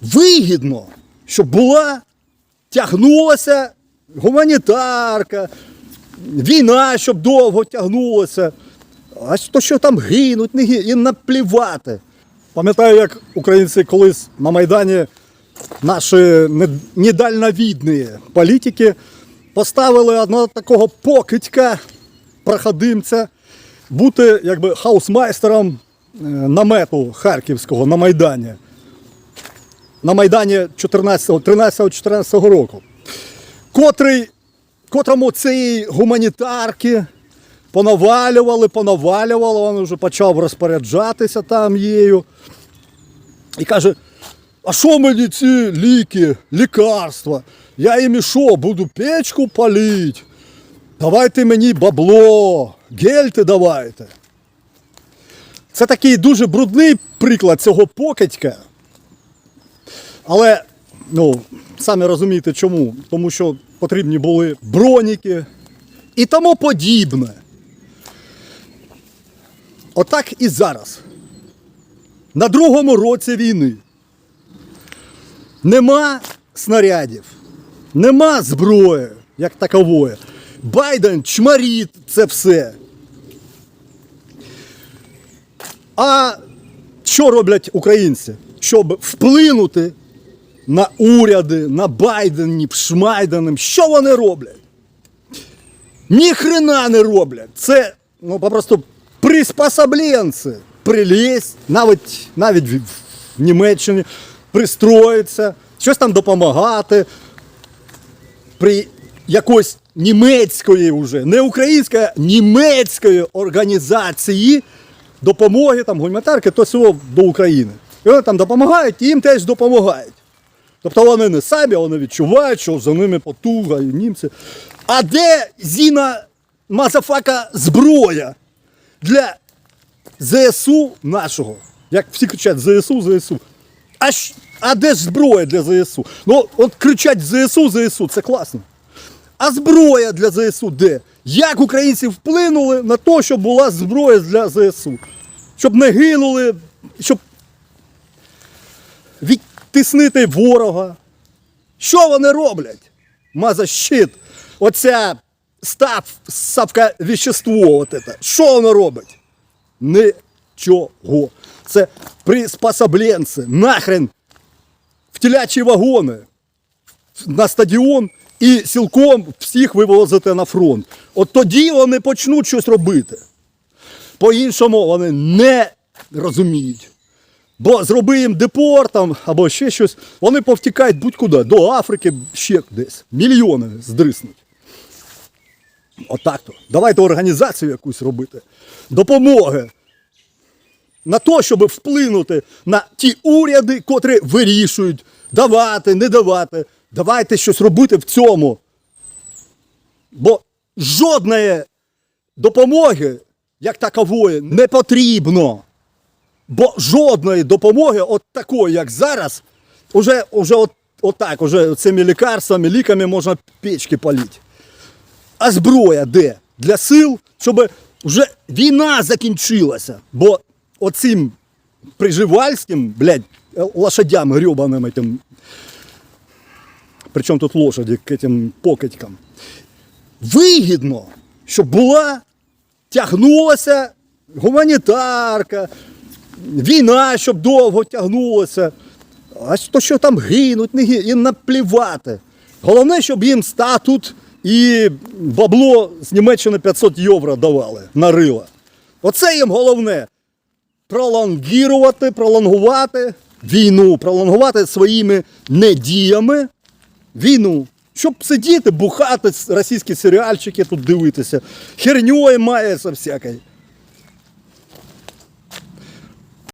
вигідно, щоб була, тягнулася гуманітарка, війна, щоб довго тягнулася. А то, що там гинуть, не гинуть, їм наплівати. Пам'ятаю, як українці колись на Майдані наші недальновідні політики поставили одного такого покидька, проходимця, бути якби хаусмайстером е, намету Харківського на Майдані. На Майдані 14, 13-14 року. Котрий, котрому цієї гуманітарки понавалювали, понавалювали, він вже почав розпоряджатися там їю. І каже: а що мені ці ліки, лікарства? Я їм і що, буду печку палити? Давайте мені бабло, гельти давайте. Це такий дуже брудний приклад цього покидька. Але, ну, самі розумієте чому. Тому що потрібні були броніки і тому подібне. Отак і зараз. На другому році війни нема снарядів, нема зброї, як такової. Байден чмарить це все. А що роблять українці? Щоб вплинути на уряди, на Байдені, Шмайденим, що вони роблять? Ні хрена не роблять. Це ну, попросту приспособленці. Прилізь, навіть, навіть в Німеччині пристроїться, щось там допомагати. При якоїсь німецької вже, не української, а німецької організації допомоги, там гуманітарки, то всього до України. І вони там допомагають, і їм теж допомагають. Тобто вони не самі, вони відчувають, що за ними потуга і німці. А де Зіна Мазафака зброя для ЗСУ нашого? Як всі кричать ЗСУ, ЗСУ. А, ж- а де ж зброя для ЗСУ? Ну, от кричать ЗСУ, ЗСУ, це класно. А зброя для ЗСУ де? Як українці вплинули на те, щоб була зброя для ЗСУ? Щоб не гинули, щоб відтиснити ворога. Що вони роблять? Мазащит, оця став, ставка це. що воно робить? Нічого. Це приспособленці. Нахрен в телячі вагони на стадіон і сілком всіх вивозити на фронт. От тоді вони почнуть щось робити. По-іншому вони не розуміють. Бо зроби їм депорт там, або ще щось, вони повтікають будь-куди, до Африки, ще десь. Мільйони здриснуть. Отак то. Давайте організацію якусь робити. Допомоги. На те, щоб вплинути на ті уряди, котрі вирішують, давати, не давати. Давайте щось робити в цьому. Бо жодної допомоги, як такової, не потрібно. Бо жодної допомоги, от такої, як зараз, уже, уже от, отак, уже цими лікарствами, ліками можна печки палити. А зброя де? Для сил, щоб вже війна закінчилася. Бо оцим приживальським, блядь, лошадям гребаним этим, причому тут лошаді к этим покидькам, вигідно, щоб була, тягнулася гуманітарка, війна, щоб довго тягнулася. А то, що там гинуть, не гинуть, їм наплівати. Головне, щоб їм статут і бабло з Німеччини 500 євро давали на рила. Оце їм головне. Пролонгірувати, пролонгувати війну, пролонгувати своїми недіями війну. Щоб сидіти, бухати, російські серіальчики тут дивитися. Херньою мається всякою.